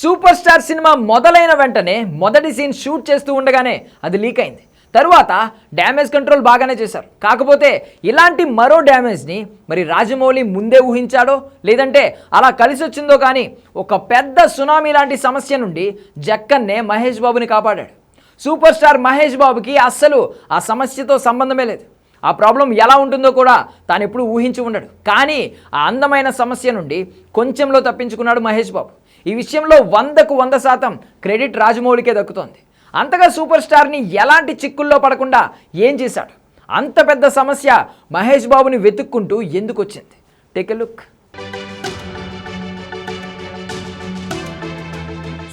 Super star cinema మొదలైన వెంటనే మొదటి సీన్ షూట్ చేస్తూ ఉండగానే అది లీక్ అయింది. తరువాత డ్యామేజ్ కంట్రోల్ బాగానే చేశారు. కాకపోతే ఇలాంటి మరో డ్యామేజ్ని మరి రాజమౌళి ముందే ఊహించాడో లేదంటే అలా కలిసి వచ్చిందో కానీ ఒక పెద్ద సునామీ లాంటి సమస్య నుండి జక్కన్నే మహేష్ బాబుని కాపాడాడు. సూపర్ స్టార్ మహేష్ బాబుకి అస్సలు ఆ సమస్యతో సంబంధమే లేదు. ఆ ప్రాబ్లం ఎలా ఉంటుందో కూడా తాను ఎప్పుడు ఊహించి ఉండడు. కానీ ఆ అందమైన సమస్య నుండి కొంచెంలో తప్పించుకున్నాడు మహేష్ బాబు. ఈ విషయంలో వందకు వంద శాతం క్రెడిట్ రాజమౌళికే దక్కుతోంది. అంతగా సూపర్ స్టార్ని ఎలాంటి చిక్కుల్లో పడకుండా ఏం చేశాడు? అంత పెద్ద సమస్య మహేష్ బాబుని వెతుక్కుంటూ ఎందుకు వచ్చింది take a look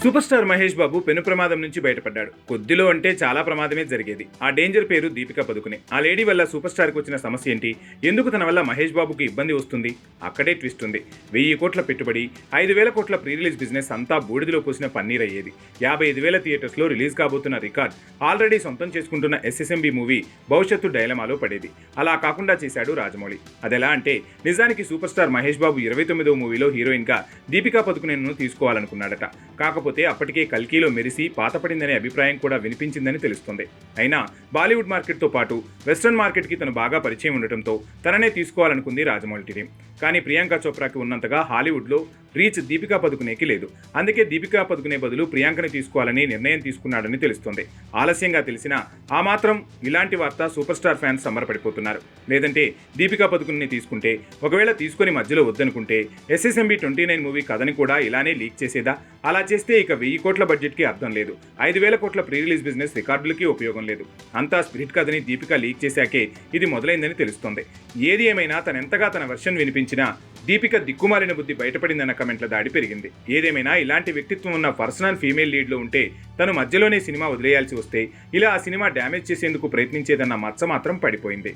super star Mahesh Babu పెను ప్రమాదం నుంచి బయటపడ్డాడు. కొద్దిలో అంటే చాలా ప్రమాదమే జరిగేది. ఆ డేంజర్ పేరు దీపికా పదుకునే. ఆ లేడీ వల్ల సూపర్ స్టార్కి వచ్చిన సమస్య ఏంటి? ఎందుకు తన వల్ల మహేష్ బాబుకి ఇబ్బంది వస్తుంది? అక్కడే ట్విస్ట్ ఉంది. వెయ్యి కోట్ల పెట్టుబడి ఐదు వేల కోట్ల ప్రీ రిలీజ్ బిజినెస్ అంతా బూడిదలో పోసిన పన్నీర్ అయ్యేది. యాభై ఐదు వేల థియేటర్స్లో రిలీజ్ కాబోతున్న రికార్డ్ ఆల్రెడీ సొంతం చేసుకుంటున్న ఎస్ఎస్ఎంబి మూవీ భవిష్యత్తు డైలమాలో పడేది. అలా కాకుండా చేశాడు రాజమౌళి. అదెలా అంటే నిజానికి సూపర్ స్టార్ మహేష్ బాబు ఇరవై తొమ్మిదో మూవీలో హీరోయిన్గా దీపికా పదుకునేను తీసుకోవాలనుకున్నాడట. కాకపోతే కాకపోతే అప్పటికే కల్కీలో మెరిసి పాతపడిందనే అభిప్రాయం కూడా వినిపించిందని తెలుస్తుంది. అయినా బాలీవుడ్ మార్కెట్తో పాటు వెస్ట్రన్ మార్కెట్కి తను బాగా పరిచయం ఉండటంతో తననే తీసుకోవాలనుకుంది రాజమౌళి టీం కానీ ప్రియాంక చోప్రాకి ఉన్నంతగా హాలీవుడ్లో రీచ్ దీపికా పదుకునేకి లేదు. అందుకే దీపికా పదుకునే బదులు ప్రియాంకని తీసుకోవాలని నిర్ణయం తీసుకున్నాడని తెలుస్తుంది. ఆలస్యంగా తెలిసినా ఆ మాత్రం ఇలాంటి వార్త సూపర్ స్టార్ ఫ్యాన్స్ సంబరపడిపోతున్నారు. లేదంటే దీపికా పదుకుని తీసుకుంటే ఒకవేళ తీసుకుని మధ్యలో వద్దనుకుంటే ఎస్ఎస్ఎంబి ట్వంటీ నైన్ మూవీ కథని కూడా ఇలానే లీక్ చేసేదా? అలా చేస్తే ఇక వెయ్యి కోట్ల బడ్జెట్కి అర్థం లేదు. ఐదు వేల కోట్ల ప్రీ రిలీజ్ బిజినెస్ రికార్డులకి ఉపయోగం లేదు. అంతా స్పిరిట్ కథని దీపిక లీక్ చేశాకే ఇది మొదలైందని తెలుస్తోంది. ఏది ఏమైనా తనెంతగా తన వెర్షన్ వినిపించినా దీపిక దిక్కుమాలిన బుద్ధి బయటపడిందన్న కమెంట్ల దాడి పెరిగింది. ఏదేమైనా ఇలాంటి వ్యక్తిత్వం ఉన్న పర్సనల్ ఫీమేల్ లీడ్లో ఉంటే తను మధ్యలోనే సినిమా వదిలేయాల్సి వస్తే ఇలా ఆ సినిమా డ్యామేజ్ చేసేందుకు ప్రయత్నించేదన్న మచ్చ మాత్రం పడిపోయింది.